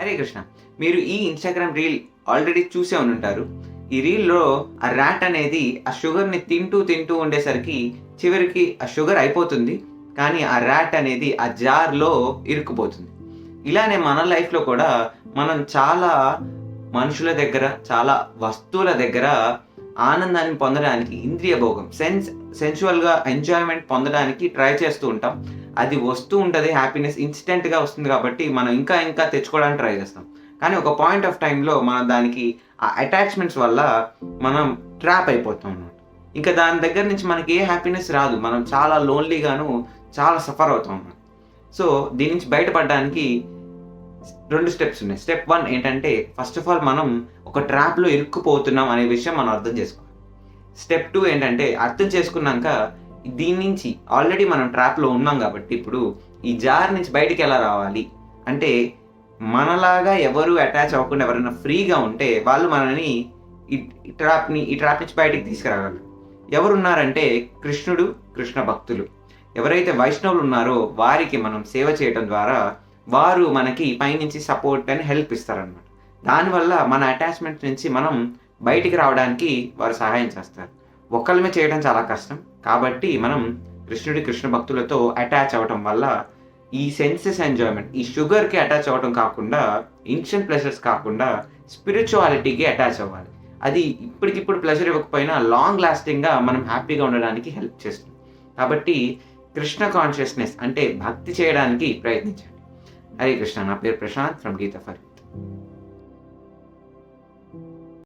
హరే కృష్ణ మీరు ఈ Instagram reel already చూసే ఉంటారు ఈ రీల్లో ఆ ర్యాట్ అనేది ఆ షుగర్ని తింటూ తింటూ ఉండేసరికి చివరికి ఆ షుగర్ అయిపోతుంది. కానీ ఆ ర్యాట్ అనేది ఆ జార్లో ఇరుక్కుపోతుంది. ఇలానే మన లైఫ్లో కూడా మనం చాలా మనుషుల దగ్గర చాలా వస్తువుల దగ్గర ఆనందాన్ని పొందడానికి ఇంద్రియ భోగం సెన్స్ సెన్చువల్గా ఎంజాయ్మెంట్ పొందడానికి ట్రై చేస్తూ ఉంటాం. అది వస్తూ ఉంటుంది హ్యాపీనెస్ ఇన్స్టెంట్గా వస్తుంది కాబట్టి మనం ఇంకా ఇంకా తెచ్చుకోవడానికి ట్రై చేస్తాం. కానీ ఒక పాయింట్ ఆఫ్ టైంలో మనం దానికి ఆ అటాచ్మెంట్స్ వల్ల మనం ట్రాప్ అయిపోతాం అన్నమాట. ఇంకా దాని దగ్గర నుంచి మనకి ఏ హ్యాపీనెస్ రాదు మనం చాలా లోన్లీగాను చాలా సఫర్ అవుతాం అన్నమాట. సో దీని నుంచి బయటపడడానికి రెండు స్టెప్స్ ఉన్నాయి. స్టెప్ వన్ ఏంటంటే ఫస్ట్ ఆఫ్ ఆల్ మనం ఒక ట్రాప్లో ఇరుక్కుపోతున్నాం అనే విషయం మనం అర్థం చేసుకోవాలి. స్టెప్ టూ ఏంటంటే అర్థం చేసుకున్నాక దీని నుంచి ఆల్రెడీ మనం ట్రాప్లో ఉన్నాం కాబట్టి ఇప్పుడు ఈ జార్ నుంచి బయటికి ఎలా రావాలి? అంటే మనలాగా ఎవరు అటాచ్ అవ్వకుండా ఎవరైనా ఫ్రీగా ఉంటే వాళ్ళు మనని ఈ ట్రాప్ని ఈ ట్రాప్ నుంచి బయటికి తీసుకురాగలరు. ఎవరున్నారంటే కృష్ణుడు కృష్ణ భక్తులు. ఎవరైతే వైష్ణవులు ఉన్నారో వారికి మనం సేవ చేయడం ద్వారా వారు మనకి పైనుంచి సపోర్ట్ అని హెల్ప్ ఇస్తారనమాట దానివల్ల మన అటాచ్మెంట్ నుంచి మనం బయటికి రావడానికి వారు సహాయం చేస్తారు. ఒక్కళ్ళమే చేయడం చాలా కష్టం. కాబట్టి మనం కృష్ణుడి కృష్ణ భక్తులతో అటాచ్ అవ్వటం వల్ల ఈ సెన్సెస్ ఎంజాయ్మెంట్ ఈ షుగర్కి అటాచ్ అవ్వడం కాకుండా ఇన్స్టెంట్ ప్లెజర్స్ కాకుండా స్పిరిచువాలిటీకి అటాచ్ అవ్వాలి. అది ఇప్పటికిప్పుడు ప్లెజర్ ఇవ్వకపోయినా లాంగ్ లాస్టింగ్గా మనం హ్యాపీగా ఉండడానికి హెల్ప్ చేస్తుంది. కాబట్టి కృష్ణ కాన్షియస్నెస్ అంటే భక్తి చేయడానికి ప్రయత్నించండి. హరే కృష్ణ నా పేరు ప్రశాంత్ ఫ్రమ్ గీత ఫర్